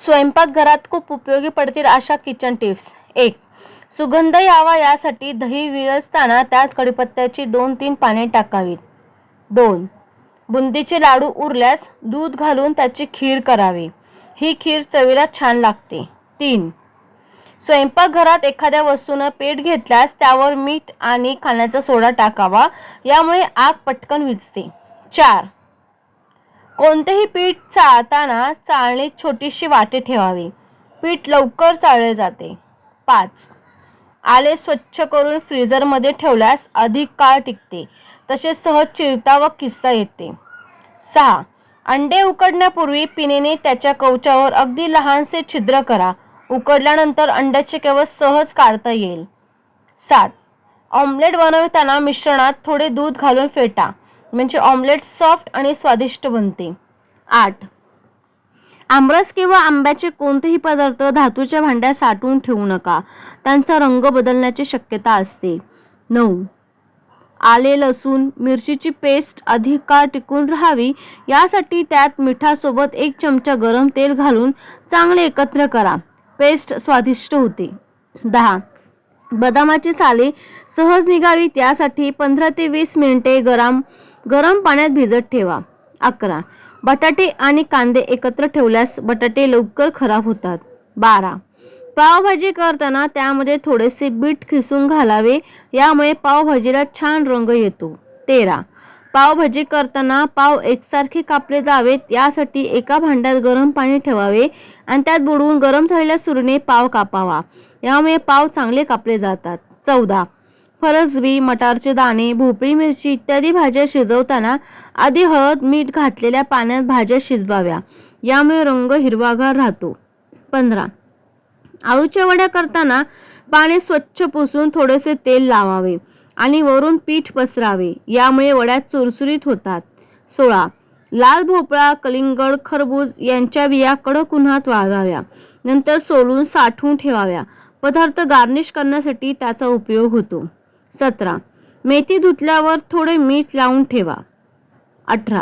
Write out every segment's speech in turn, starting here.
स्वयंपाकघरात खूप उपयोगी पडतील अशा किचन टिप्स एक सुगंध यावा यासाठी दही विरजताना त्यात कडीपत्त्याची दोन तीन पाने टाकावीत. दोन बुंदीचे लाडू उरल्यास दूध घालून त्याची खीर करावी. ही खीर चवीला छान लागते. तीन स्वयंपाकघरात एखाद्या वस्तूनं पेट घेतल्यास त्यावर मीठ आणि खाण्याचा सोडा टाकावा. यामुळे आग पटकन विजते चार कोणतेही पीठ चाळताना चाळणीत छोटीशी वाटी ठेवावी. पीठ लवकर चाळले जाते. पाच. आले स्वच्छ करून फ्रीजरमध्ये ठेवल्यास अधिक काळ टिकते. तसेच सहज चिरता व किसता येते. सहा. अंडे उकडण्यापूर्वी पिनेने त्याच्या कवचावर अगदी लहानसे छिद्र करा. उकडल्यानंतर अंड्याचे केवळ सहज काढता येईल. सात. ऑमलेट बनवताना मिश्रणात थोडे दूध घालून फेटा. म्हणजे ऑमलेट सॉफ्ट आणि स्वादिष्ट बनते. आठ. आमरस किंवा आंब्याचे कोणतेही पदार्थ धातूच्या भांड्यात साठवून ठेवू नका. त्यांचा रंग बदलण्याची शक्यता असते. नऊ. आले लसूण मिरचीची पेस्ट अधिक काळ टिकून राहावी यासाठी त्यात मिठासोबत एक चमचा गरम तेल घालून चांगले एकत्र करा. पेस्ट स्वादिष्ट होते. दहा. बदामाची साले सहज निघावी त्यासाठी पंधरा ते वीस मिनिटे गरम गरम पाण्यात भिजत ठेवा. अकरा. बटाटे आणि कांदे एकत्र ठेवल्यास बटाटे लवकर खराब होतात. बारा. पावभाजी करताना त्यामध्ये थोडेसे बीट खिसून घालावे यामुळे पावभाजीला छान रंग येतो. तेरा. पावभाजी करताना पाव एकसारखे कापले जावेत यासाठी एका भांड्यात गरम पाणी ठेवावे आणि त्यात बुडवून गरम झालेल्या सुरीने पाव कापावा. यामुळे पाव चांगले कापले जातात. चौदा. फरसबी मटारचे दाणे भोपळी मिरची इत्यादी भाज्या शिजवताना आधी हळद मीठ घातलेल्या पाण्यात भाज्या शिजवाव्या. यामुळे रंग हिरवागार राहतो. पंधरा. आळूच्या वड्या करताना पाणी स्वच्छ पुसून थोडेसे तेल लावावे आणि वरून पीठ पसरावे. यामुळे वड्या चुरचुरीत होतात. सोळा. लाल भोपळा कलिंगड खरबूज यांच्या बिया कडक उन्हात वाळवाव्या. नंतर सोलून साठवून ठेवाव्या. पदार्थ गार्निश करण्यासाठी त्याचा उपयोग होतो. सतरा. मेथी धुतल्यावर थोडे मीठ लावून ठेवा. अठरा.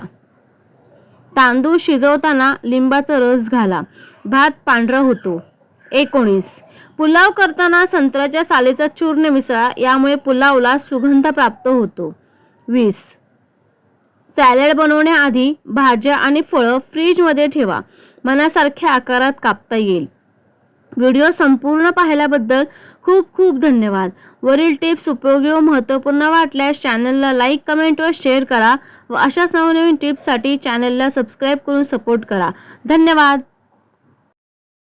तांदूळ शिजवताना लिंबाचा रस घाला. भात पांढरा होतो. एकोणीस. पुलाव करताना संत्र्याच्या सालेचा चूर्ण मिसळा यामुळे पुलावला सुगंध प्राप्त होतो. वीस. सॅलड बनवण्याआधी भाज्या आणि फळं फ्रीजमध्ये ठेवा. मनासारख्या आकारात कापता येईल. व्हिडिओ संपूर्ण पाहिल्याबद्दल खूप खूप धन्यवाद. वरील टिप्स उपयोगी व महत्त्वपूर्ण वाटल्यास चॅनलला लाईक कमेंट व शेअर करा व अशाच नवनवीन टिप्ससाठी चॅनलला सबस्क्राईब करून सपोर्ट करा. धन्यवाद.